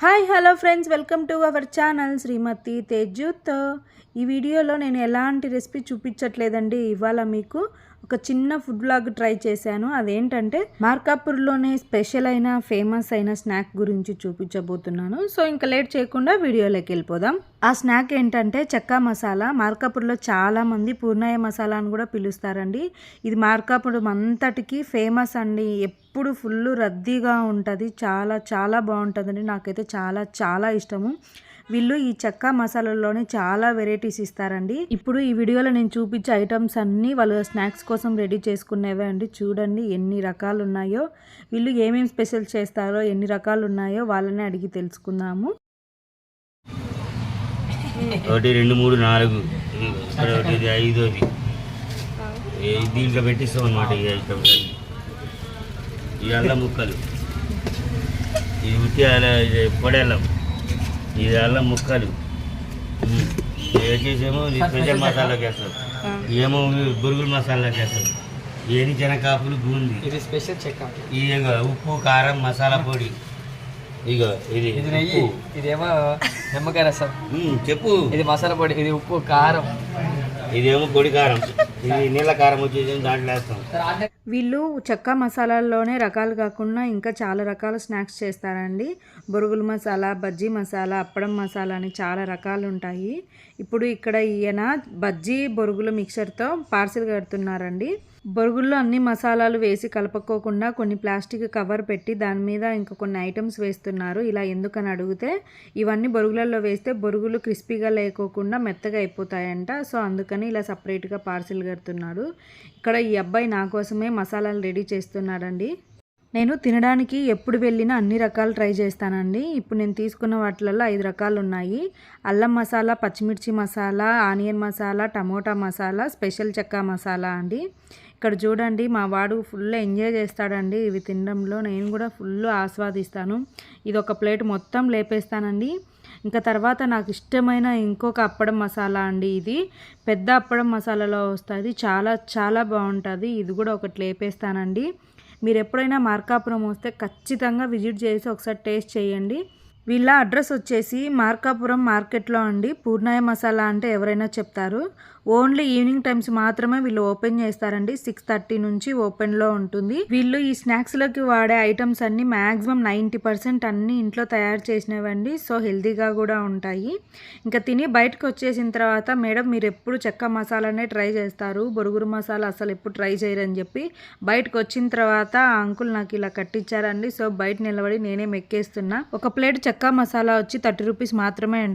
Hi hello friends welcome to our channel Shrimati తేజ్యూత్ ఈ వీడియోలో నేను ఎలాంటి రెసిపీ చూపించట్లేదండి ఇవాళ మీకు ఒక చిన్న ఫుడ్ బ్లాగ్ ట్రై చేశాను. అదేంటంటే మార్కాపూర్లోనే స్పెషల్ అయిన ఫేమస్ అయిన స్నాక్ గురించి చూపించబోతున్నాను. సో ఇంకా లేట్ చేయకుండా వీడియోలోకి వెళ్ళిపోదాం. ఆ స్నాక్ ఏంటంటే చెక్క మసాలా. మార్కాపూర్లో చాలా మంది పూర్ణాయ మసాలా అని కూడా పిలుస్తారండి. ఇది మార్కాపూర్ అంతటికి ఫేమస్ అండి. ఎప్పుడు ఫుల్ రద్దీగా ఉంటుంది. చాలా చాలా బాగుంటుందండి. నాకైతే చాలా చాలా ఇష్టము. వీళ్ళు ఈ చెక్క మసాలాలోనే చాలా వెరైటీస్ ఇస్తారండి. ఇప్పుడు ఈ వీడియోలో నేను చూపించే ఐటమ్స్ అన్నీ వాళ్ళు స్నాక్స్ కోసం రెడీ చేసుకునేవే అండి. చూడండి ఎన్ని రకాలు ఉన్నాయో వీళ్ళు ఏమేమి స్పెషల్ చేస్తారో ఎన్ని రకాలు ఉన్నాయో వాళ్ళని అడిగి తెలుసుకుందాము. ఒకటి రెండు మూడు నాలుగు. ఒకటి ఐదోది ఈ దీంట్లో పెట్టిస్తాం అనమాట ఈ ఐటమ్స్ అన్ని. ఈ అల్లం ముక్కలు. ఇది ఉట్టి అల్ల- ఇది అల్లం ముక్కలు. ఇది స్పెషల్ మసాలాకి వేస్తారు. ఏమో బురుగుల మసాలాకి వేస్తారు. ఏది శనకాపులు బూంది. ఇది స్పెషల్ చెక్క ఇది ఉప్పు కారం మసాలా పొడి. ఇగో ఇది ఇది నెయ్యి. ఇదేమో నిమ్మకాయ రసం. చెప్పు. ఇది మసాలా పొడి. ఇది ఉప్పు కారం. ఇదేమో పొడి కారం. ఇది నీళ్ళ కారం వచ్చేసి దాంట్లో వేస్తాం. వీళ్ళు చెక్క మసాలాల్లోనే రకాలు కాకుండా ఇంకా చాలా రకాల స్నాక్స్ చేస్తారండి. బొరుగుల మసాలా బజ్జీ మసాలా అప్పడం మసాలా అని చాలా రకాలు ఉంటాయి. ఇప్పుడు ఇక్కడ ఈయన బజ్జీ బొరుగుల మిక్చర్తో పార్సిల్ కడుతున్నారండి. బొరుగుల్లో అన్ని మసాలాలు వేసి కలపకోకుండా కొన్ని ప్లాస్టిక్ కవర్ పెట్టి దాని మీద ఇంకా కొన్ని ఐటమ్స్ వేస్తున్నారు. ఇలా ఎందుకని అడిగితే ఇవన్నీ బొరుగులలో వేస్తే బొరుగులు క్రిస్పీగా లేకోకుండా మెత్తగా అయిపోతాయంట. సో అందుకని ఇలా సపరేట్గా పార్సిల్ కడుతున్నాడు ఇక్కడ ఈ అబ్బాయి నా కోసమే మసాలాలు రెడీ చేస్తున్నాడండి. నేను తినడానికి ఎప్పుడు వెళ్ళినా అన్ని రకాలు ట్రై చేస్తానండి. ఇప్పుడు నేను తీసుకున్న వాటిలలో ఐదు రకాలు ఉన్నాయి అల్లం మసాలా పచ్చిమిర్చి masala onion masala tomato masala special చెక్క మసాలా అండి. ఇక్కడ చూడండి మా వాడు ఫుల్ ఎంజాయ్ చేస్తాడండి ఇవి తినడంలో. నేను కూడా ఫుల్ ఆస్వాదిస్తాను. ఇది ఒక ప్లేట్ మొత్తం లేపేస్తానండి. ఇంకా తర్వాత నాకు ఇష్టమైన ఇంకొక అప్పడం మసాలా అండి ఇది. పెద్ద అప్పడం మసాలాలో వస్తుంది. చాలా చాలా బాగుంటుంది. ఇది కూడా ఒకటి లేపేస్తానండి. మీరు ఎప్పుడైనా మార్కాపురం వస్తే ఖచ్చితంగా విజిట్ చేసి ఒకసారి టేస్ట్ చేయండి. వీళ్ళ అడ్రస్ వచ్చేసి మార్కాపురం మార్కెట్లో అండి. పూర్ణాయ మసాలా అంటే ఎవరైనా చెప్తారు. ఓన్లీ ఈవినింగ్ టైమ్స్ మాత్రమే వీళ్ళు ఓపెన్ చేస్తారండి. సిక్స్ థర్టీ నుంచి ఓపెన్లో ఉంటుంది. వీళ్ళు ఈ స్నాక్స్లోకి వాడే ఐటమ్స్ అన్ని మ్యాక్సిమం నైంటీ పర్సెంట్ అన్ని ఇంట్లో తయారు చేసినవండి. సో హెల్తీగా కూడా ఉంటాయి. ఇంకా తిని బయటకు వచ్చేసిన తర్వాత మేడం మీరు ఎప్పుడు చెక్క మసాలానే ట్రై చేస్తారు? బొరుగురు మసాలా అసలు ఎప్పుడు ట్రై చేయరని చెప్పి బయటకు వచ్చిన తర్వాత ఆ అంకుల్ నాకు ఇలా కట్టించారండి. సో బయట నిలబడి నేనే మెక్కేస్తున్నా. ఒక ప్లేట్ చెక్క మసాలా వచ్చి థర్టీ రూపీస్ మాత్రమే అండి.